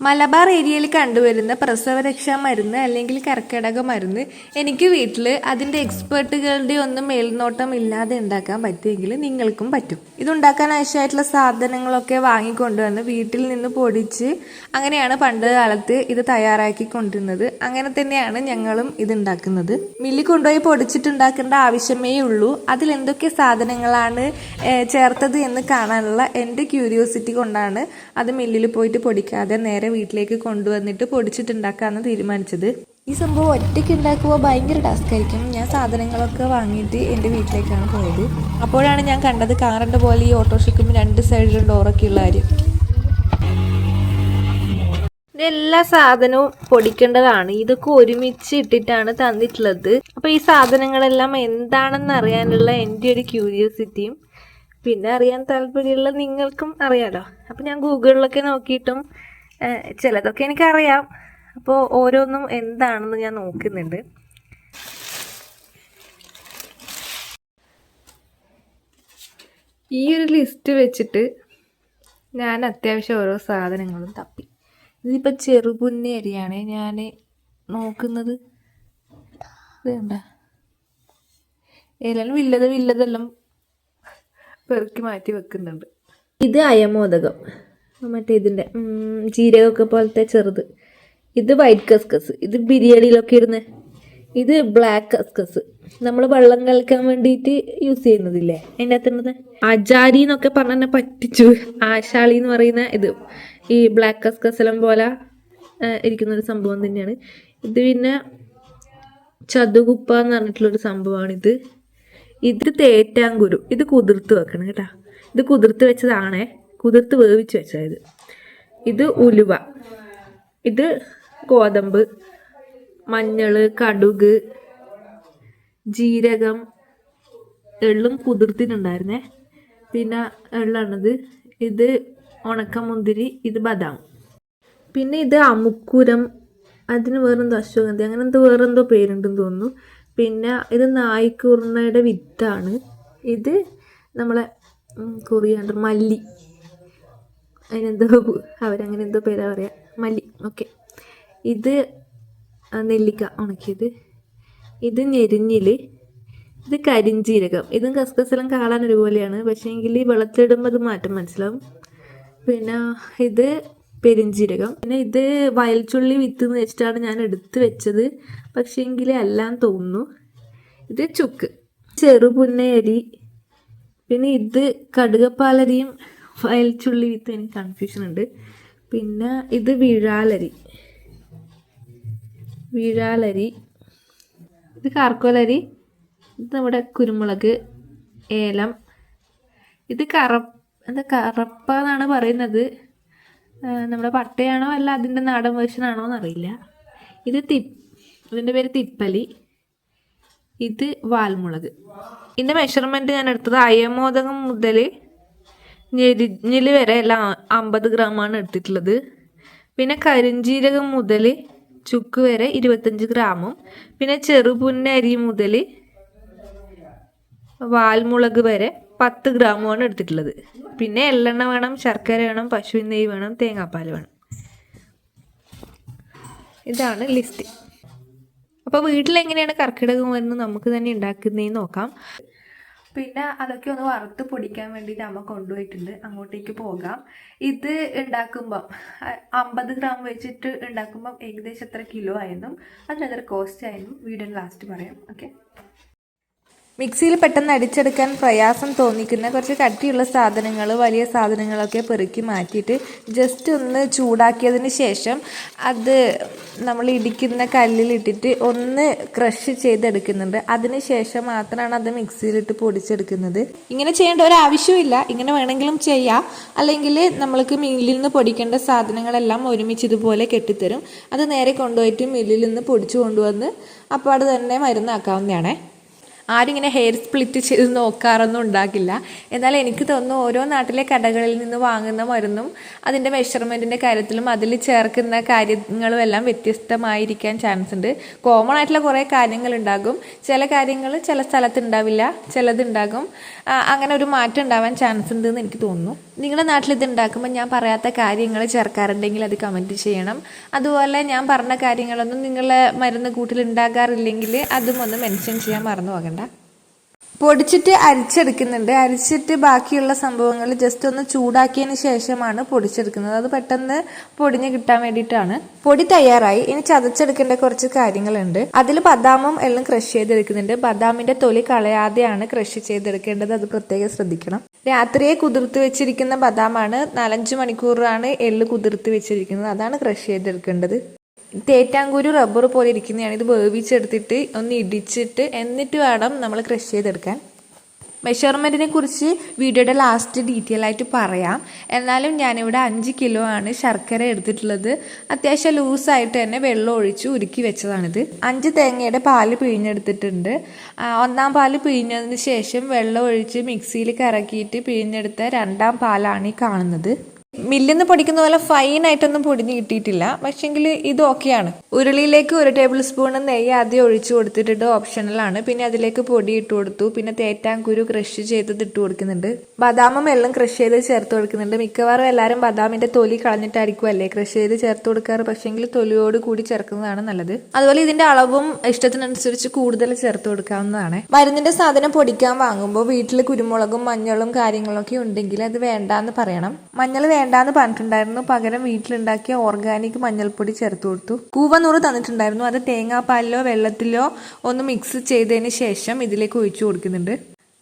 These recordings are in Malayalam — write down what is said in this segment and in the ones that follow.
മലബാർ ഏരിയയിൽ കണ്ടുവരുന്ന പ്രസവരക്ഷാ മരുന്ന് അല്ലെങ്കിൽ കർക്കിടക മരുന്ന് എനിക്ക് വീട്ടിൽ അതിന്റെ എക്സ്പേർട്ടുകളുടെ ഒന്നും മേൽനോട്ടം ഇല്ലാതെ ഉണ്ടാക്കാൻ പറ്റുമെങ്കിൽ നിങ്ങൾക്കും പറ്റും. ഇതുണ്ടാക്കാൻ ആവശ്യമായിട്ടുള്ള സാധനങ്ങളൊക്കെ വാങ്ങിക്കൊണ്ടുവന്ന് വീട്ടിൽ നിന്ന് പൊടിച്ച് അങ്ങനെയാണ് പണ്ട് കാലത്ത് ഇത് തയ്യാറാക്കി കൊണ്ടിരുന്നത് അങ്ങനെ തന്നെയാണ് ഞങ്ങളും ഇത് ഉണ്ടാക്കുന്നത് മില്ലിൽ കൊണ്ടുപോയി പൊടിച്ചിട്ടുണ്ടാക്കേണ്ട ആവശ്യമേ ഉള്ളൂ. അതിൽ എന്തൊക്കെ സാധനങ്ങളാണ് ചേർത്തത് എന്ന് കാണാനുള്ള എന്റെ ക്യൂരിയോസിറ്റി കൊണ്ടാണ് അത് മില്ലിൽ പോയിട്ട് പൊടിക്കാതെ നേരെ വീട്ടിലേക്ക് കൊണ്ടുവന്നിട്ട് പൊടിച്ചിട്ടുണ്ടാക്കാമെന്ന് തീരുമാനിച്ചത്. ഈ സംഭവം ഒറ്റയ്ക്ക് ഉണ്ടാക്കുമ്പോൾ ഭയങ്കര ടാസ്ക് ആയിരിക്കും. ഞാൻ സാധനങ്ങളൊക്കെ വാങ്ങിയിട്ട് എന്റെ വീട്ടിലേക്കാണ് പോയത്. അപ്പോഴാണ് ഞാൻ കണ്ടത് കാറിന്റെ പോലെ ഈ ഓട്ടോറിക്ഷയ്ക്കും രണ്ട് സൈഡിലും ഡോറൊക്കെ ഉള്ള കാര്യം. എല്ലാ സാധനവും പൊടിക്കേണ്ടതാണ്. ഇതൊക്കെ ഒരുമിച്ച് ഇട്ടിട്ടാണ് തന്നിട്ടുള്ളത്. അപ്പൊ ഈ സാധനങ്ങളെല്ലാം എന്താണെന്ന് അറിയാനുള്ള എന്റെ ഒരു ക്യൂരിയോസിറ്റിയും പിന്നെ അറിയാൻ താല്പര്യമുള്ള നിങ്ങൾക്കും അറിയാലോ. അപ്പൊ ഞാൻ ഗൂഗിളിലൊക്കെ നോക്കിയിട്ടും ചിലതൊക്കെ എനിക്കറിയാം. അപ്പോൾ ഓരോന്നും എന്താണെന്ന് ഞാൻ നോക്കുന്നുണ്ട്. ഈ ഒരു ലിസ്റ്റ് വെച്ചിട്ട് ഞാൻ അത്യാവശ്യം ഓരോ സാധനങ്ങളും തപ്പി. ഇതിപ്പോൾ ചെറുപുന്നി അരിയാണ് ഞാൻ നോക്കുന്നത്. ഇത് എല്ലാം ഏതായാലും വില്ലത് വില്ലതെല്ലാം പെറുക്കി മാറ്റി വെക്കുന്നുണ്ട്. ഇത് അയമോദകം. മറ്റേ ഇതിന്റെ ജീരകമൊക്കെ പോലത്തെ ചെറുത്. ഇത് വൈറ്റ് കസ്കസ് ഇത് ബിരിയാണിയിലൊക്കെ ഇടുന്ന ഇത് ബ്ലാക്ക് കസ്കസ് നമ്മൾ വെള്ളം കലക്കാൻ വേണ്ടിയിട്ട് യൂസ് ചെയ്യുന്നതില്ലേ? അതിന്റെ അകത്തുള്ളത് അജാരി എന്നൊക്കെ പറഞ്ഞ പറ്റിച്ചു. ആശാളി എന്ന് പറയുന്ന ഇത്. ഈ ബ്ലാക്ക് കസ്കസ് എല്ലാം പോലെ ഇരിക്കുന്ന ഒരു സംഭവം തന്നെയാണ്. ഇത് പിന്നെ ചതുകുപ്പ എന്ന് പറഞ്ഞിട്ടുള്ളൊരു സംഭവമാണിത്. ഇത് തേറ്റാങ്കുരു. ഇത് കുതിർത്ത് വെക്കണം കേട്ടോ. ഇത് കുതിർത്ത് വെച്ചതാണേ. കുതിർത്ത് വേവിച്ച് വെച്ചത്. ഇത് ഉലുവ. ഇത് ഗോതമ്പ് മഞ്ഞൾ കടുക് ജീരകം എള്ളും കുതിർത്തിട്ടുണ്ടായിരുന്നേ. പിന്നെ എള്ളാണത്. ഇത് ഉണക്കമുന്തിരി ഇത് ബദാം. പിന്നെ ഇത് അമുക്കുരം അതിന് വേറെന്തോ അശ്വഗന്ധി അങ്ങനെ എന്തോ വേറെന്തോ പേരുണ്ടെന്ന് തോന്നുന്നു. പിന്നെ ഇത് നായ്ക്കുറുണയുടെ വിത്താണ്. ഇത് നമ്മളെ കൊറിയാണ്ടർ മല്ലി. അതിനെന്തോ അവരങ്ങനെ എന്തോ പേരാ പറയാ. മല്ലി. ഓക്കെ. ഇത് നെല്ലിക്ക. ഉണക്കിയത്. ഇത് ഞെരിഞ്ഞിൽ ഇത് കരിഞ്ചീരകം. ഇതും കസ്കസെല്ലാം കാണാൻ ഒരുപോലെയാണ്. പക്ഷേ എങ്കിൽ വെള്ളത്തിലിടുമ്പോൾ അത് മാറ്റം മനസ്സിലാവും. പിന്നെ ഇത് പെരിഞ്ചീരകം. പിന്നെ ഇത് വയൽച്ചുള്ളി വിത്ത് എന്ന് വെച്ചിട്ടാണ് ഞാൻ എടുത്ത് വെച്ചത്. പക്ഷേ എങ്കിൽ എല്ലാം തോന്നുന്നു. ഇത് ചുക്ക്. ചെറുപുന്നയരി. പിന്നെ ഇത് കടുകപ്പാലരിയും വയൽച്ചുള്ളി വിത്ത് എനിക്ക് കൺഫ്യൂഷൻ ഉണ്ട്. പിന്നെ ഇത് വിഴാലരി. വിഴാലരി. ഇത് കാർക്കോലരി. ഇത് നമ്മുടെ കുരുമുളക് ഏലം. ഇത് കറ എന്താ കറപ്പ എന്നാണ് പറയുന്നത്. നമ്മുടെ പട്ടയാണോ അല്ല അതിന്റെ നാടൻ വേർഷനാണോ എന്നറിയില്ല. ഇത് തി ഇതിന്റെ പേര് തിപ്പലി. ഇത് വാൽമുളക്. ഇതിന്റെ മെഷർമെന്റ് ഞാൻ എടുത്തത് അയമോദകം മുതൽ ഞെരിഞ്ഞിൽ വരെ എല്ലാം അമ്പത് ഗ്രാമാണ് എടുത്തിട്ടുള്ളത്. പിന്നെ കരിഞ്ജീരകം മുതൽ ചുക്ക് വരെ ഇരുപത്തഞ്ച് ഗ്രാമും. പിന്നെ ചെറുപുന്നരി മുതൽ വാൽമുളക് വരെ പത്ത് ഗ്രാമുമാണ് എടുത്തിട്ടുള്ളത്. പിന്നെ എള്ളെണ്ണ വേണം ശർക്കര വേണം പശുവിൻ നെയ്യ് വേണം തേങ്ങാപ്പാൽ വേണം. ഇതാണ് ലിസ്റ്റ്. അപ്പോൾ വീട്ടിൽ എങ്ങനെയാണ് കർക്കിടകം വരുന്നത് നമുക്ക് തന്നെ ഉണ്ടാക്കുന്നതെന്ന് നോക്കാം. പിന്നെ അതൊക്കെ ഒന്ന് വറുത്ത് പൊടിക്കാൻ വേണ്ടിയിട്ട് അമ്മ കൊണ്ടുപോയിട്ടുണ്ട്. അങ്ങോട്ടേക്ക് പോകാം. ഇത് ഉണ്ടാക്കുമ്പം അമ്പത് ഗ്രാം വെച്ചിട്ട് ഉണ്ടാക്കുമ്പം ഏകദേശം എത്ര കിലോ ആയിരുന്നു അതിനെത്ര കോസ്റ്റ് ആയിരുന്നു വീഡിയോ ലാസ്റ്റ് പറയാം. ഓക്കെ മിക്സിയിൽ പെട്ടെന്ന് അടിച്ചെടുക്കാൻ പ്രയാസം തോന്നിക്കുന്ന കുറച്ച് കട്ടിയുള്ള സാധനങ്ങൾ വലിയ സാധനങ്ങളൊക്കെ പെറുക്കി മാറ്റിയിട്ട് ജസ്റ്റ് ഒന്ന് ചൂടാക്കിയതിന് ശേഷം അത് നമ്മൾ ഇടിക്കുന്ന കല്ലിലിട്ടിട്ട് ഒന്ന് ക്രഷ് ചെയ്തെടുക്കുന്നുണ്ട്. അതിന് ശേഷം മാത്രമാണ് അത് മിക്സിയിലിട്ട് പൊടിച്ചെടുക്കുന്നത്. ഇങ്ങനെ ചെയ്യേണ്ട ഒരു ആവശ്യമില്ല. ഇങ്ങനെ വേണമെങ്കിലും ചെയ്യാം. അല്ലെങ്കിൽ നമ്മൾക്ക് മില്ലിൽ നിന്ന് പൊടിക്കേണ്ട സാധനങ്ങളെല്ലാം ഒരുമിച്ച് ഇതുപോലെ കെട്ടിത്തരും. അത് നേരെ കൊണ്ടുപോയിട്ട് മില്ലിൽ നിന്ന് പൊടിച്ചു കൊണ്ടുവന്ന് അപ്പോൾ അത് തന്നെ മരുന്നാക്കാവുന്നതാണേ. ആരും ഇങ്ങനെ ഹെയർ സ്പ്ലിറ്റ് ചെയ്ത് നോക്കാറൊന്നും ഉണ്ടാകില്ല എന്നാൽ എനിക്ക് തോന്നുന്നു ഓരോ നാട്ടിലെ കടകളിൽ നിന്ന് വാങ്ങുന്ന മരുന്നും അതിന്റെ മെഷർമെന്റിന്റെ കാര്യത്തിലും അതിൽ ചേർക്കുന്ന കാര്യങ്ങളും എല്ലാം വ്യത്യസ്തമായിരിക്കാൻ ചാൻസ് ഉണ്ട്. കോമൺ ആയിട്ടുള്ള കുറേ കാര്യങ്ങളുണ്ടാകും. ചില കാര്യങ്ങൾ ചില സ്ഥലത്ത് ഉണ്ടാവില്ല ചിലതുണ്ടാകും അങ്ങനെ ഒരു മാറ്റം ഉണ്ടാവാൻ ചാൻസ് ഉണ്ട് എന്ന് എനിക്ക് തോന്നുന്നു. നിങ്ങളുടെ നാട്ടിൽ ഇത് ഉണ്ടാക്കുമ്പോൾ ഞാൻ പറയാത്ത കാര്യങ്ങൾ ചേർക്കാറുണ്ടെങ്കിൽ അത് കമന്റ് ചെയ്യണം. അതുപോലെ ഞാൻ പറഞ്ഞ കാര്യങ്ങളൊന്നും നിങ്ങളെ മരുന്ന് കൂട്ടിൽ ഉണ്ടാകാറില്ലെങ്കിൽ അതും ഒന്ന് മെൻഷൻ ചെയ്യാൻ മറന്നു പോകണ്ട. പൊടിച്ചിട്ട് അരിച്ചെടുക്കുന്നുണ്ട്. അരിച്ചിട്ട് ബാക്കിയുള്ള സംഭവങ്ങൾ ജസ്റ്റ് ഒന്ന് ചൂടാക്കിയതിന് ശേഷമാണ് പൊടിച്ചെടുക്കുന്നത്. അത് പെട്ടെന്ന് പൊടിഞ്ഞ് കിട്ടാൻ വേണ്ടിയിട്ടാണ്. പൊടി തയ്യാറായി. ഇനി ചതച്ചെടുക്കേണ്ട കുറച്ച് കാര്യങ്ങളുണ്ട്. അതിൽ ബദാമും എല്ലാം ക്രഷ് ചെയ്തെടുക്കുന്നുണ്ട്. ബദാമിന്റെ തൊലി കളയാതെയാണ് ക്രഷ് ചെയ്തെടുക്കേണ്ടത്. അത് പ്രത്യേകം ശ്രദ്ധിക്കണം. രാത്രിയെ കുതിർത്ത് വെച്ചിരിക്കുന്ന ബദാമാണ് നാലഞ്ച് മണിക്കൂറാണ് എള്ള് കുതിർത്ത് വെച്ചിരിക്കുന്നത്. അതാണ് ക്രഷ് ചെയ്തെടുക്കേണ്ടത്. തേറ്റാങ്കൂര് റബ്ബർ പോലെ ഇരിക്കുന്നതാണ്. ഇത് വേവിച്ചെടുത്തിട്ട് ഒന്ന് ഇടിച്ചിട്ട് എന്നിട്ട് വേണം നമ്മൾ ക്രഷ് ചെയ്തെടുക്കാൻ. മെഷർമെന്റിനെ കുറിച്ച് വീഡിയോയുടെ ലാസ്റ്റ് ഡീറ്റെയിൽ ആയിട്ട് പറയാം. എന്നാലും ഞാനിവിടെ അഞ്ച് കിലോ ആണ് ശർക്കര എടുത്തിട്ടുള്ളത്. അത്യാവശ്യം ലൂസായിട്ട് തന്നെ വെള്ളം ഒഴിച്ച് ഉരുക്കി വെച്ചതാണിത്. അഞ്ച് തേങ്ങയുടെ പാൽ പിഴിഞ്ഞെടുത്തിട്ടുണ്ട്. ഒന്നാം പാൽ പിഴിഞ്ഞതിന് ശേഷം വെള്ളം ഒഴിച്ച് മിക്സിയിൽ കറക്കിയിട്ട് പിഴിഞ്ഞെടുത്ത രണ്ടാം പാലാണ് ഈ കാണുന്നത്. മില്ലിൽ നിന്ന് പൊടിക്കുന്ന പോലെ ഫൈൻ ആയിട്ടൊന്നും പൊടിഞ്ഞ് കിട്ടിയിട്ടില്ല. പക്ഷെങ്കിൽ ഇത് ഓക്കെയാണ് ഉരുളിയിലേക്ക് ഒരു ടേബിൾ സ്പൂൺ നെയ്യ് ആദ്യം ഒഴിച്ചു കൊടുത്തിട്ടുണ്ട് ഓപ്ഷണലാണ് പിന്നെ അതിലേക്ക് പൊടി ഇട്ട് കൊടുത്തു. പിന്നെ തേറ്റാങ്കുരു ക്രഷ് ചെയ്തത് ഇട്ട് കൊടുക്കുന്നുണ്ട്. ബദാമും എല്ലാം ക്രഷ് ചെയ്ത് ചേർത്ത് കൊടുക്കുന്നുണ്ട്. മിക്കവാറും എല്ലാവരും ബദാമിന്റെ തൊലി കളഞ്ഞിട്ടായിരിക്കും അല്ലേ? ക്രഷ് ചെയ്ത് ചേർത്ത് കൊടുക്കാറ്. പക്ഷേങ്കിൽ തൊലിയോട് കൂടി ചേർക്കുന്നതാണ് നല്ലത്. അതുപോലെ ഇതിന്റെ അളവും ഇഷ്ടത്തിനനുസരിച്ച് കൂടുതൽ ചേർത്ത് കൊടുക്കാവുന്നതാണ്. മരുന്നിന്റെ സാധനം പൊടിക്കാൻ വാങ്ങുമ്പോൾ വീട്ടിൽ കുരുമുളകും മഞ്ഞളും കാര്യങ്ങളൊക്കെ ഉണ്ടെങ്കിൽ അത് വേണ്ടാന്ന് പറയണം. മഞ്ഞൾ വേണ്ടാന്ന് പറഞ്ഞിട്ടുണ്ടായിരുന്നു. പകരം വീട്ടിലുണ്ടാക്കിയ ഓർഗാനിക് മഞ്ഞൾപ്പൊടി ചേർത്ത് കൊടുത്തു. കൂവനൂറ് തന്നിട്ടുണ്ടായിരുന്നു. അത് തേങ്ങാപ്പാലിലോ വെള്ളത്തിലോ ഒന്ന് മിക്സ് ചെയ്തതിന് ശേഷം ഇതിലേക്ക് ഒഴിച്ചു കൊടുക്കുന്നുണ്ട്.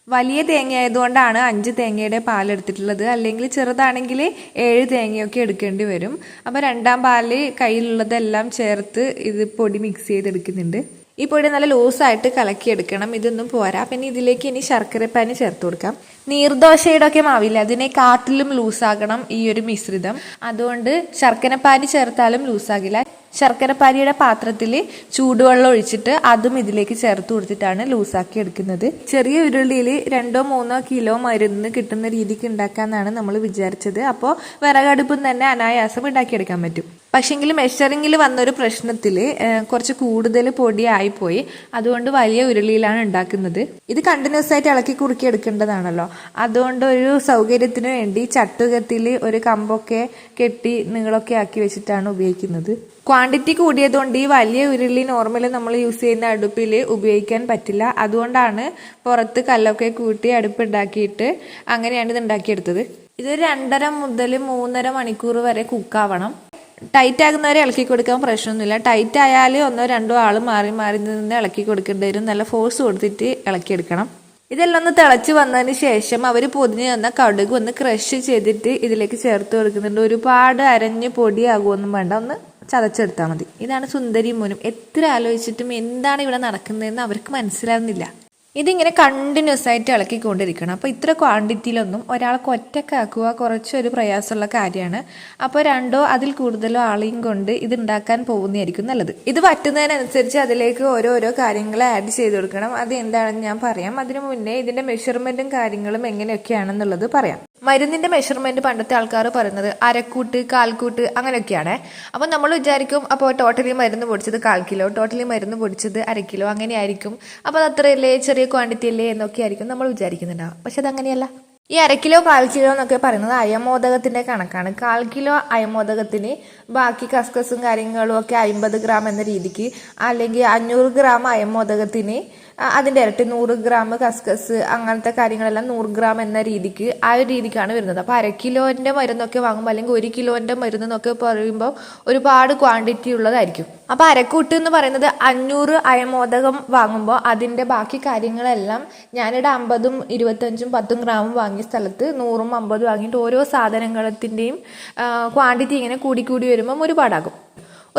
വലിയ തേങ്ങ ആയതുകൊണ്ടാണ് അഞ്ച് തേങ്ങയുടെ പാലെടുത്തിട്ടുള്ളത് അല്ലെങ്കിൽ ചെറുതാണെങ്കിൽ ഏഴ് തേങ്ങയൊക്കെ എടുക്കേണ്ടി വരും. അപ്പോൾ രണ്ടാം പാൽ കയ്യിലുള്ളതെല്ലാം ചേർത്ത് ഇത് പൊടി മിക്സ് ചെയ്തെടുക്കുന്നുണ്ട്. ഈ പൊടി നല്ല ലൂസായിട്ട് കലക്കിയെടുക്കണം. ഇതൊന്നും പോരാ. പിന്നെ ഇതിലേക്ക് ഇനി ശർക്കരപ്പാനി ചേർത്ത് കൊടുക്കാം. നീർദോശയുടെ ഒക്കെ മാവില്ല? അതിനെ കാട്ടിലും ലൂസാകണം ഈ ഒരു മിശ്രിതം. അതുകൊണ്ട് ശർക്കരപ്പാനി ചേർത്താലും ലൂസാകില്ല. ശർക്കരപ്പാനിയുടെ പാത്രത്തിൽ ചൂടുവെള്ളം ഒഴിച്ചിട്ട് അതും ഇതിലേക്ക് ചേർത്ത് കൊടുത്തിട്ടാണ് ലൂസാക്കി എടുക്കുന്നത്. ചെറിയ ഉരുളിയിൽ രണ്ടോ മൂന്നോ കിലോ മരുന്ന് കിട്ടുന്ന രീതിക്ക് ഉണ്ടാക്കാന്നാണ് നമ്മൾ വിചാരിച്ചത്. അപ്പോൾ വിറകടുപ്പും തന്നെ അനായാസം ഉണ്ടാക്കിയെടുക്കാൻ പറ്റും. പക്ഷെങ്കിൽ മെഷറിങ്ങിൽ വന്നൊരു പ്രശ്നത്തിൽ കുറച്ച് കൂടുതൽ പൊടിയായിപ്പോയി. അതുകൊണ്ട് വലിയ ഉരുളിയിലാണ് ഉണ്ടാക്കുന്നത്. ഇത് കണ്ടിന്യൂസ് ആയിട്ട് ഇളക്കി കുറുക്കി എടുക്കേണ്ടതാണല്ലോ. അതുകൊണ്ട് ഒരു സൗകര്യത്തിന് വേണ്ടി ചട്ടുകത്തിൽ ഒരു കമ്പൊക്കെ കെട്ടി നീളൊക്കെ ആക്കി വെച്ചിട്ടാണ് ഉപയോഗിക്കുന്നത്. ക്വാണ്ടിറ്റി കൂടിയതുകൊണ്ട് ഈ വലിയ ഉരുളി നോർമലി നമ്മൾ യൂസ് ചെയ്യുന്ന അടുപ്പിൽ ഉപയോഗിക്കാൻ പറ്റില്ല. അതുകൊണ്ടാണ് പുറത്ത് കല്ലൊക്കെ കൂട്ടി അടുപ്പുണ്ടാക്കിയിട്ട് അങ്ങനെയാണ് ഇത് ഉണ്ടാക്കിയെടുത്തത്. ഇത് രണ്ടര മുതൽ മൂന്നര മണിക്കൂർ വരെ കുക്കാവണം ടൈറ്റ് ആകുന്നവരെ ഇളക്കി കൊടുക്കാൻ പ്രശ്നമൊന്നുമില്ല. ടൈറ്റ് ആയാൽ ഒന്നോ രണ്ടോ ആൾ മാറി മാറി നിന്ന് ഇളക്കി കൊടുക്കേണ്ടി വരും. നല്ല ഫോഴ്സ് കൊടുത്തിട്ട് ഇളക്കിയെടുക്കണം ഇതെല്ലാം ഒന്ന് തിളച്ച് വന്നതിന് ശേഷം അവർ പൊതിഞ്ഞ് തന്ന കടുക് ഒന്ന് ക്രഷ് ചെയ്തിട്ട് ഇതിലേക്ക് ചേർത്ത് കൊടുക്കുന്നുണ്ട്. ഒരുപാട് അരഞ്ഞ് പൊടിയാകുമൊന്നും വേണ്ട. ഒന്ന് ചതച്ചെടുത്താൽ മതി. ഇതാണ് സുന്ദരി മോനും. എത്ര ആലോചിച്ചിട്ടും എന്താണ് ഇവിടെ നടക്കുന്നതെന്ന് അവർക്ക് മനസ്സിലാവുന്നില്ല. ഇതിങ്ങനെ കണ്ടിന്യൂസ് ആയിട്ട് ഇളക്കിക്കൊണ്ടിരിക്കണം. അപ്പോൾ ഇത്ര ക്വാണ്ടിറ്റിയിലൊന്നും ഒരാൾക്ക് ഒറ്റക്കാക്കുക കുറച്ചൊരു പ്രയാസമുള്ള കാര്യമാണ്. അപ്പോൾ രണ്ടോ അതിൽ കൂടുതലോ ആളെയും കൊണ്ട് ഇത് ഉണ്ടാക്കാൻ പോകുന്നതായിരിക്കും നല്ലത്. ഇത് പറ്റുന്നതിനനുസരിച്ച് അതിലേക്ക് ഓരോരോ കാര്യങ്ങൾ ആഡ് ചെയ്ത് കൊടുക്കണം. അത് എന്താണെന്ന് ഞാൻ പറയാം. അതിനു മുന്നേ ഇതിന്റെ മെഷർമെന്റും കാര്യങ്ങളും എങ്ങനെയൊക്കെയാണെന്നുള്ളത് പറയാം. മരുന്നിന്റെ മെഷർമെന്റ് പണ്ടത്തെ ആൾക്കാർ പറയുന്നത് അരക്കൂട്ട് കാൽക്കൂട്ട് അങ്ങനെയൊക്കെയാണ്. അപ്പോൾ നമ്മൾ വിചാരിക്കും അപ്പോൾ ടോട്ടലി മരുന്ന് പൊടിച്ചത് കാൽ കിലോ ടോട്ടലി മരുന്ന് പൊടിച്ചത് അര കിലോ അങ്ങനെയായിരിക്കും. അപ്പോൾ അത് അത്രയല്ലേ ചെറിയ ക്വാണ്ടിറ്റി അല്ലേ എന്നൊക്കെ ആയിരിക്കും നമ്മൾ വിചാരിക്കുന്നുണ്ടാവും പക്ഷെ അതങ്ങനെയല്ല ഈ അര കിലോ കാൽ കിലോ എന്നൊക്കെ പറയുന്നത് അയമോദകത്തിന്റെ കണക്കാണ്. കാൽ കിലോ അയമോദകത്തിന് ബാക്കി കസ്കസും കാര്യങ്ങളും ഒക്കെ അമ്പത് ഗ്രാം എന്ന രീതിക്ക് അല്ലെങ്കിൽ അഞ്ഞൂറ് ഗ്രാം അയമോദകത്തിന് ആ, അതിന്റെ ഇരട്ടി നൂറ് ഗ്രാം കസ്കസ് അങ്ങനത്തെ കാര്യങ്ങളെല്ലാം നൂറ് ഗ്രാം എന്ന രീതിക്ക് ആ ഒരു രീതിക്കാണ് വരുന്നത്. അപ്പോൾ അര കിലോന്റെ മരുന്നൊക്കെ വാങ്ങുമ്പോൾ അല്ലെങ്കിൽ ഒരു കിലോന്റെ മരുന്നെന്നൊക്കെ പറയുമ്പോൾ ഒരുപാട് ക്വാണ്ടിറ്റി ഉള്ളതായിരിക്കും. അപ്പോൾ അരക്കൂട്ട് എന്ന് പറയുന്നത് അഞ്ഞൂറ് അയമോദകം വാങ്ങുമ്പോൾ അതിന്റെ ബാക്കി കാര്യങ്ങളെല്ലാം ഞാനിവിടെ അമ്പതും ഇരുപത്തഞ്ചും പത്തും ഗ്രാമും വാങ്ങിയ സ്ഥലത്ത് നൂറും അമ്പതും വാങ്ങിയിട്ട് ഓരോ സാധനങ്ങളത്തിന്റെയും ക്വാണ്ടിറ്റി ഇങ്ങനെ കൂടി കൂടി വരുമ്പം ഒരുപാടാകും.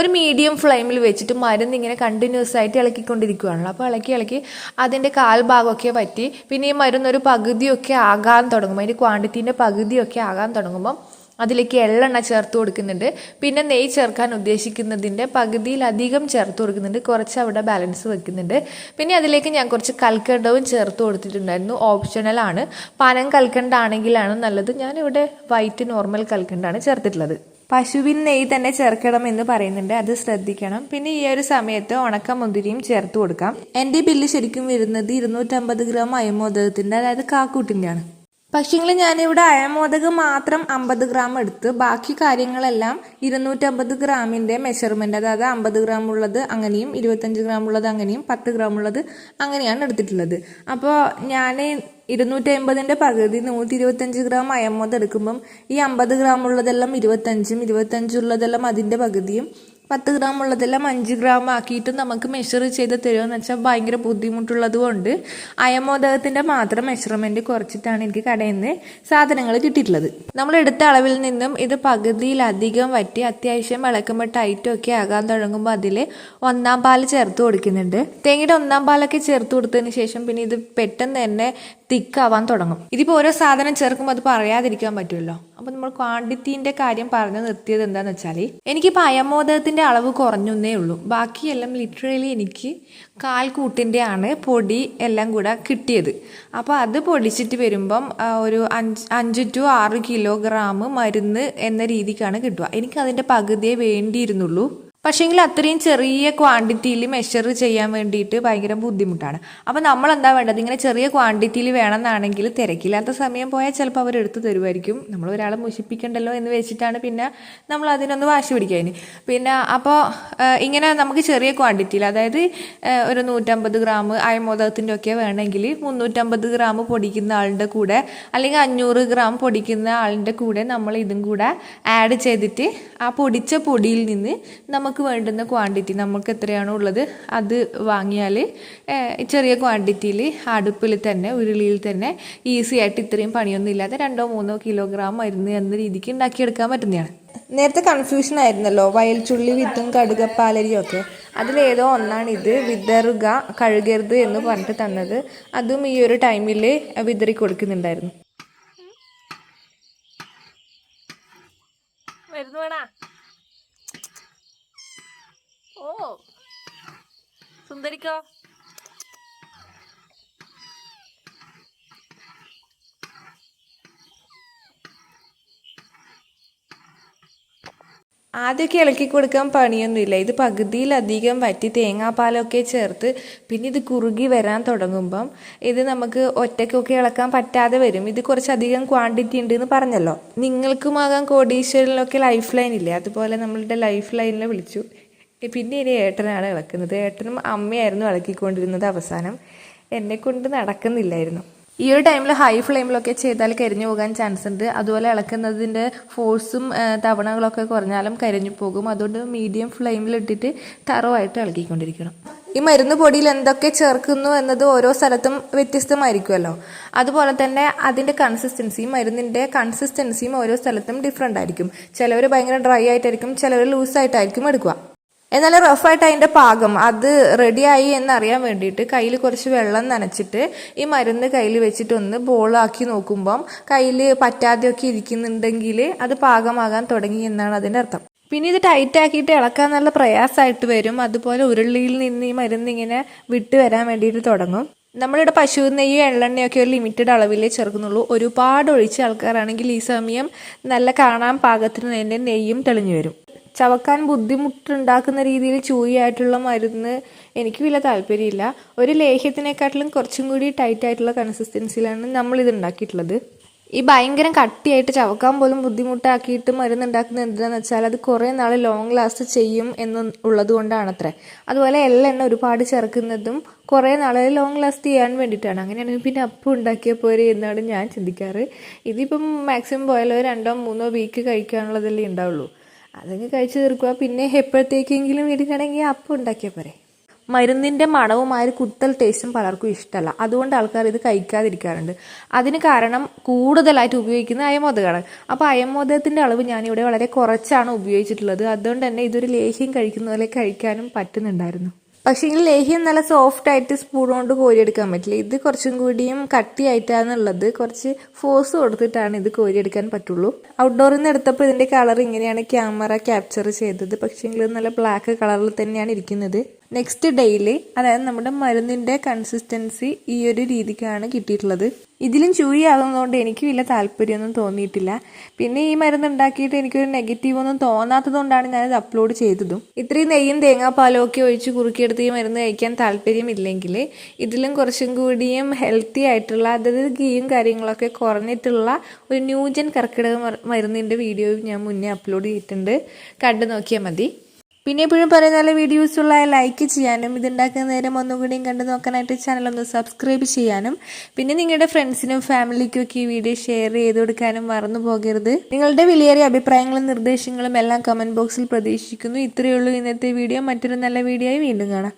ഒരു മീഡിയം ഫ്ലെയിമിൽ വെച്ചിട്ട് മരുന്ന് ഇങ്ങനെ കണ്ടിന്യൂസ് ആയിട്ട് ഇളക്കിക്കൊണ്ടിരിക്കുകയാണല്ലോ അപ്പോൾ ഇളക്കി ഇളക്കി അതിന്റെ കാൽഭാഗമൊക്കെ പറ്റി പിന്നെ ഈ മരുന്ന് ഒരു പകുതിയൊക്കെ ആകാൻ തുടങ്ങുമ്പോൾ അതിന്റെ ക്വാണ്ടിറ്റീന്റെ പകുതിയൊക്കെ ആകാൻ തുടങ്ങുമ്പോൾ അതിലേക്ക് എള്ളെണ്ണ ചേർത്ത് കൊടുക്കുന്നുണ്ട്. പിന്നെ നെയ്യ് ചേർക്കാൻ ഉദ്ദേശിക്കുന്നതിന്റെ പകുതിയിലധികം ചേർത്ത് കൊടുക്കുന്നുണ്ട്. കുറച്ച് അവിടെ ബാലൻസ് വെക്കുന്നുണ്ട്. പിന്നെ അതിലേക്ക് ഞാൻ കുറച്ച് കൽക്കണ്ടവും ചേർത്ത് കൊടുത്തിട്ടുണ്ടായിരുന്നു. ഓപ്ഷണലാണ് പനം കൽക്കണ്ടാണെങ്കിലാണ് നല്ലത്. ഞാനിവിടെ വൈറ്റ് നോർമൽ കൽക്കണ്ടാണ് ചേർത്തിട്ടുള്ളത്. പശുവിൻ നെയ്യ് തന്നെ ചേർക്കണം എന്ന് പറയുന്നുണ്ട്. അത് ശ്രദ്ധിക്കണം. പിന്നെ ഈ ഒരു സമയത്ത് ഉണക്ക മുന്തിരിയും ചേർത്ത് കൊടുക്കാം. എന്റെ ബില്ല് ശരിക്കും വരുന്നത് ഇരുന്നൂറ്റമ്പത് ഗ്രാം അയമോദകത്തിന്റെ അതായത് കാക്കൂട്ടിന്റെ ആണ് പക്ഷേങ്കിൽ ഞാനിവിടെ അയമോദകം മാത്രം അമ്പത് ഗ്രാം എടുത്ത് ബാക്കി കാര്യങ്ങളെല്ലാം ഇരുന്നൂറ്റമ്പത് ഗ്രാമിന്റെ മെഷർമെന്റ് അതായത് അമ്പത് ഗ്രാം ഉള്ളത് അങ്ങനെയും ഇരുപത്തഞ്ച് ഗ്രാം ഉള്ളത് അങ്ങനെയും പത്ത് ഗ്രാം ഉള്ളത് അങ്ങനെയാണ് എടുത്തിട്ടുള്ളത്. അപ്പോൾ ഞാൻ ഇരുന്നൂറ്റി അമ്പതിന്റെ പകുതി നൂറ്റി ഇരുപത്തഞ്ച് ഗ്രാം അയമോദം എടുക്കുമ്പം ഈ അമ്പത് ഗ്രാം ഉള്ളതെല്ലാം ഇരുപത്തഞ്ചും ഇരുപത്തഞ്ചുള്ളതെല്ലാം അതിന്റെ പകുതിയും പത്ത് ഗ്രാം ഉള്ളതെല്ലാം അഞ്ച് ഗ്രാം ആക്കിയിട്ട് നമുക്ക് മെഷർ ചെയ്ത് തരുമെന്ന് വെച്ചാൽ ഭയങ്കര ബുദ്ധിമുട്ടുള്ളത് കൊണ്ട് അയമോദകത്തിന്റെ മാത്രം മെഷർമെന്റ് കുറച്ചിട്ടാണ് എനിക്ക് കടയിൽ നിന്ന് സാധനങ്ങൾ കിട്ടിയിട്ടുള്ളത്. നമ്മൾ എടുത്ത അളവിൽ നിന്നും ഇത് പകുതിയിലധികം വറ്റി അത്യാവശ്യം വിളക്കുമ്പോൾ ടൈറ്റൊക്കെ ആകാൻ തുടങ്ങുമ്പോൾ അതിൽ ഒന്നാം പാൽ ചേർത്ത് കൊടുക്കുന്നുണ്ട്. തേങ്ങയുടെ ഒന്നാം പാലൊക്കെ ചേർത്ത് കൊടുത്തതിന് ശേഷം പിന്നെ ഇത് പെട്ടെന്ന് തന്നെ തിക്കാവാൻ തുടങ്ങും. ഇതിപ്പോൾ ഓരോ സാധനം ചേർക്കുമ്പോൾ അത് പറയാതിരിക്കാൻ പറ്റുമല്ലോ. അപ്പോൾ നമ്മൾ ക്വാണ്ടിറ്റീന്റെ കാര്യം പറഞ്ഞു നിർത്തിയത് എന്താണെന്ന് വെച്ചാൽ എനിക്കിപ്പോൾ അയമോദകത്തിന്റെ അളവ് കുറഞ്ഞൊന്നേ ഉള്ളൂ. ബാക്കിയെല്ലാം ലിറ്ററലി എനിക്ക് കാൽ കൂട്ടിന്റെ ആണ് പൊടി എല്ലാം കൂടെ കിട്ടിയത്. അപ്പോൾ അത് പൊടിച്ചിട്ട് വരുമ്പം ഒരു അഞ്ച് അഞ്ച് ടു ആറ് കിലോഗ്രാം മരുന്ന് എന്ന രീതിക്കാണ് കിട്ടുക. എനിക്ക് അതിന്റെ പകുതിയേ വേണ്ടിയിരുന്നുള്ളൂ. പക്ഷേങ്കിൽ അത്രയും ചെറിയ ക്വാണ്ടിറ്റിയിൽ മെഷർ ചെയ്യാൻ വേണ്ടിയിട്ട് ഭയങ്കര ബുദ്ധിമുട്ടാണ്. അപ്പോൾ നമ്മൾ എന്താ വേണ്ടത്? ഇങ്ങനെ ചെറിയ ക്വാണ്ടിറ്റിയിൽ വേണമെന്നാണെങ്കിൽ തിരക്കില്ലാത്ത സമയം പോയാൽ ചിലപ്പോൾ അവർ എടുത്തു തരുമായിരിക്കും നമ്മൾ ഒരാളെ മുഷിപ്പിക്കണ്ടല്ലോ എന്ന് വെച്ചിട്ടാണ് പിന്നെ നമ്മൾ അതിനൊന്ന് വാശി പിടിക്കാൻ പിന്നെ അപ്പോൾ ഇങ്ങനെ നമുക്ക് ചെറിയ ക്വാണ്ടിറ്റിയിൽ അതായത് ഒരു നൂറ്റമ്പത് ഗ്രാം അയമോദകത്തിന്റെ ഒക്കെ വേണമെങ്കിൽ മുന്നൂറ്റമ്പത് ഗ്രാം പൊടിക്കുന്ന ആളുടെ കൂടെ അല്ലെങ്കിൽ അഞ്ഞൂറ് ഗ്രാം പൊടിക്കുന്ന ആളിന്റെ കൂടെ നമ്മൾ ഇതും കൂടെ ആഡ് ചെയ്തിട്ട് ആ പൊടിച്ച പൊടിയിൽ നിന്ന് നമുക്ക് വേണ്ടുന്ന ക്വാണ്ടിറ്റി നമുക്ക് എത്രയാണോ ഉള്ളത് അത് വാങ്ങിയാൽ ചെറിയ ക്വാണ്ടിറ്റിയിൽ അടുപ്പിൽ തന്നെ ഉരുളിയിൽ തന്നെ ഈസി ആയിട്ട് ഇത്രയും പണിയൊന്നും ഇല്ലാതെ രണ്ടോ മൂന്നോ കിലോഗ്രാം മരുന്ന് എന്ന രീതിക്ക് ഉണ്ടാക്കിയെടുക്കാൻ പറ്റുന്നതാണ്. നേരത്തെ കൺഫ്യൂഷൻ ആയിരുന്നല്ലോ വയൽ ചുള്ളി വിത്തും കടുകപ്പാലരിയും ഒക്കെ. അതിലേതോ ഒന്നാണ് ഇത് വിതറുക കഴുകരുത് എന്ന് പറഞ്ഞിട്ട് തന്നത്. അതും ഈ ഒരു ടൈമിൽ വിതറി കൊടുക്കുന്നുണ്ടായിരുന്നു. മരുന്ന് വേണ? ഓ. സുന്ദരിക്കോ? ആദ്യമൊക്കെ ഇളക്കി കൊടുക്കാൻ പണിയൊന്നുമില്ല. ഇത് പകുതിയിലധികം വറ്റി തേങ്ങാപ്പാലൊക്കെ ചേർത്ത് പിന്നെ ഇത് കുറുകി വരാൻ തുടങ്ങുമ്പം ഇത് നമുക്ക് ഒറ്റയ്ക്കൊക്കെ ഇളക്കാൻ പറ്റാതെ വരും. ഇത് കുറച്ചധികം ക്വാണ്ടിറ്റി ഉണ്ട് എന്ന് പറഞ്ഞല്ലോ നിങ്ങൾക്കുമാകാം കോടീശ്വരനിലൊക്കെ ലൈഫ് ലൈൻ ഇല്ലേ? അതുപോലെ നമ്മളുടെ ലൈഫ് ലൈനിൽ വിളിച്ചു. പിന്നെ ഇനി ഏട്ടനാണ് ഇളക്കുന്നത്. ഏട്ടനും അമ്മയായിരുന്നു ഇളക്കിക്കൊണ്ടിരുന്നത് അവസാനം. എന്നെ കൊണ്ട് നടക്കുന്നില്ലായിരുന്നു. ഈ ഒരു ടൈമിൽ ഹൈ ഫ്ലെയിമിലൊക്കെ ചെയ്താൽ കരിഞ്ഞു പോകാൻ ചാൻസ് ഉണ്ട്. അതുപോലെ ഇളക്കുന്നതിന്റെ ഫോഴ്സും തവണകളൊക്കെ കുറഞ്ഞാലും കരിഞ്ഞു പോകും. അതുകൊണ്ട് മീഡിയം ഫ്ലെയിമിലിട്ടിട്ട് തറവായിട്ട് ഇളക്കിക്കൊണ്ടിരിക്കണം. ഈ മരുന്ന് പൊടിയിൽ എന്തൊക്കെ ചേർക്കുന്നു എന്നത് ഓരോ സ്ഥലത്തും വ്യത്യസ്തമായിരിക്കുമല്ലോ. അതുപോലെ തന്നെ അതിന്റെ കൺസിസ്റ്റൻസിയും മരുന്നിന്റെ കൺസിസ്റ്റൻസിയും ഓരോ സ്ഥലത്തും ഡിഫറെന്റ് ആയിരിക്കും. ചിലവർ ഭയങ്കര ഡ്രൈ ആയിട്ടായിരിക്കും ചിലവർ ലൂസായിട്ടായിരിക്കും എടുക്കുക. എന്നാൽ റഫായിട്ട് അതിന്റെ പാകം അത് റെഡിയായി എന്നറിയാൻ വേണ്ടിയിട്ട് കയ്യിൽ കുറച്ച് വെള്ളം നനച്ചിട്ട് ഈ മരുന്ന് കയ്യിൽ വെച്ചിട്ട് ഒന്ന് ബോളാക്കി നോക്കുമ്പം കയ്യിൽ പറ്റാതെയൊക്കെ ഇരിക്കുന്നുണ്ടെങ്കിൽ അത് പാകമാകാൻ തുടങ്ങി എന്നാണ് അതിന്റെ അർത്ഥം. പിന്നെ ഇത് ടൈറ്റ് ആക്കിയിട്ട് ഇളക്കാൻ നല്ല പ്രയാസമായിട്ട് വരും. അതുപോലെ ഉരുളിയിൽ നിന്ന് ഈ മരുന്ന് ഇങ്ങനെ വിട്ട് വരാൻ വേണ്ടിയിട്ട് തുടങ്ങും. നമ്മളിവിടെ പശു നെയ്യ് എള്ളെണ്ണയൊക്കെ ഒരു ലിമിറ്റഡ് അളവിലേ ചേർക്കുന്നുള്ളൂ. ഒരുപാട് ഒഴിച്ച ആൾക്കാരാണെങ്കിൽ ഈ സമയം നല്ല കാണാൻ പാകത്തിന് തന്നെ നെയ്യും തെളിഞ്ഞു വരും. ചവക്കാൻ ബുദ്ധിമുട്ടുണ്ടാക്കുന്ന രീതിയിൽ ചൂയായിട്ടുള്ള മരുന്ന് എനിക്ക് വലിയ താല്പര്യമില്ല. ഒരു ലേഹ്യത്തിനെക്കാട്ടിലും കുറച്ചും കൂടി ടൈറ്റ് ആയിട്ടുള്ള കൺസിസ്റ്റൻസിയിലാണ് നമ്മളിത് ഉണ്ടാക്കിയിട്ടുള്ളത്. ഈ ഭയങ്കര കട്ടിയായിട്ട് ചവക്കാൻ പോലും ബുദ്ധിമുട്ടാക്കിയിട്ട് മരുന്ന് ഉണ്ടാക്കുന്ന എന്തിനാന്ന് വെച്ചാൽ അത് കുറേ നാൾ ലോങ് ലാസ്റ്റ് ചെയ്യും എന്ന് ഉള്ളത് കൊണ്ടാണത്രേ. അതുപോലെ എള്ളെണ്ണ ഒരുപാട് ചേർക്കുന്നതും കുറേ നാൾ ലോങ് ലാസ്റ്റ് ചെയ്യാൻ വേണ്ടിയിട്ടാണ്. അങ്ങനെയാണെങ്കിൽ പിന്നെ അപ്പം ഉണ്ടാക്കിയാൽ പോരെ എന്നാണ് ഞാൻ ചിന്തിക്കാറ്. ഇതിപ്പം മാക്സിമം പോയാലോ രണ്ടോ മൂന്നോ വീക്ക് കഴിക്കാനുള്ളതല്ലേ ഉണ്ടാവുള്ളൂ. അതൊക്കെ കഴിച്ചു തീർക്കുക. പിന്നെ എപ്പോഴത്തേക്കെങ്കിലും വീട്ടിലാണെങ്കിൽ അപ്പം ഉണ്ടാക്കിയാൽ പോരെ. മരുന്നിന്റെ മണവും ആ ഒരു കുത്തൽ ടേസ്റ്റും പലർക്കും ഇഷ്ടമല്ല. അതുകൊണ്ട് ആൾക്കാർ ഇത് കഴിക്കാതിരിക്കാറുണ്ട്. അതിന് കാരണം കൂടുതലായിട്ട് ഉപയോഗിക്കുന്ന അയമോദകമാണ്. അപ്പോൾ അയമോദകത്തിന്റെ അളവ് ഞാനിവിടെ വളരെ കുറച്ചാണ് ഉപയോഗിച്ചിട്ടുള്ളത്. അതുകൊണ്ട് തന്നെ ഇതൊരു ലേഹ്യം കഴിക്കുന്ന പോലെ കഴിക്കാനും പറ്റുന്നുണ്ടായിരുന്നു. പക്ഷേ ഈ ലേഹ്യം നല്ല സോഫ്റ്റ് ആയിട്ട് സ്പൂൺ കൊണ്ട് കോരിയെടുക്കാൻ പറ്റില്ല. ഇത് കുറച്ചും കൂടിയും കട്ടിയായിട്ടാണുള്ളത്. കുറച്ച് ഫോഴ്സ് കൊടുത്തിട്ടാണ് ഇത് കോരിയെടുക്കാൻ പറ്റുള്ളൂ. ഔട്ട്ഡോറിൽ നിന്ന് എടുത്തപ്പോൾ ഇതിന്റെ കളർ ഇങ്ങനെയാണ് ക്യാമറ ക്യാപ്ചർ ചെയ്തത്. പക്ഷേ നല്ല ബ്ലാക്ക് കളറിൽ തന്നെയാണ് ഇരിക്കുന്നത്. നെക്സ്റ്റ് ഡേയിൽ അതായത് നമ്മുടെ മരുന്നിന്റെ കൺസിസ്റ്റൻസി ഈ ഒരു രീതിക്കാണ് കിട്ടിയിട്ടുള്ളത്. ഇതിലും ചൂഴിയാകുന്നതുകൊണ്ട് എനിക്ക് വലിയ താല്പര്യമൊന്നും തോന്നിയിട്ടില്ല. പിന്നെ ഈ മരുന്ന് ഉണ്ടാക്കിയിട്ട് എനിക്കൊരു നെഗറ്റീവ് ഒന്നും തോന്നാത്തതുകൊണ്ടാണ് ഞാനത് അപ്ലോഡ് ചെയ്തതും. ഇത്രയും നെയ്യും തേങ്ങാപ്പാലും ഒക്കെ ഒഴിച്ച് കുറുക്കിയെടുത്ത് ഈ മരുന്ന് കഴിക്കാൻ താല്പര്യമില്ലെങ്കിൽ ഇതിലും കുറച്ചും കൂടിയും ഹെൽത്തി ആയിട്ടുള്ള അതായത് ഗീയും കാര്യങ്ങളൊക്കെ കുറഞ്ഞിട്ടുള്ള ഒരു ന്യൂജൻ കർക്കിടക മര- മരുന്നിന്റെ വീഡിയോ ഞാൻ മുന്നേ അപ്ലോഡ് ചെയ്തിട്ടുണ്ട്. കണ്ടു നോക്കിയാൽ മതി. പിന്നെ എപ്പോഴും പറയുന്ന നല്ല വീഡിയോസ് ഉള്ള ലൈക്ക് ചെയ്യാനും ഇതുണ്ടാക്കുന്ന നേരം ഒന്നുകൂടിയും കണ്ടു നോക്കാനായിട്ട് ചാനൽ ഒന്ന് സബ്സ്ക്രൈബ് ചെയ്യാനും. പിന്നെ നിങ്ങളുടെ ഫ്രണ്ട്സിനും ഫാമിലിക്കും ഒക്കെ ഈ വീഡിയോ ഷെയർ ചെയ്ത് കൊടുക്കാനും മറന്നു പോകരുത്. നിങ്ങളുടെ വിലയേറിയ അഭിപ്രായങ്ങളും നിർദ്ദേശങ്ങളും എല്ലാം കമന്റ് ബോക്സിൽ പ്രതീക്ഷിക്കുന്നു. ഇത്രയേ ഉള്ളൂ ഇന്നത്തെ വീഡിയോ മറ്റൊരു നല്ല വീഡിയോയും വീണ്ടും കാണാം.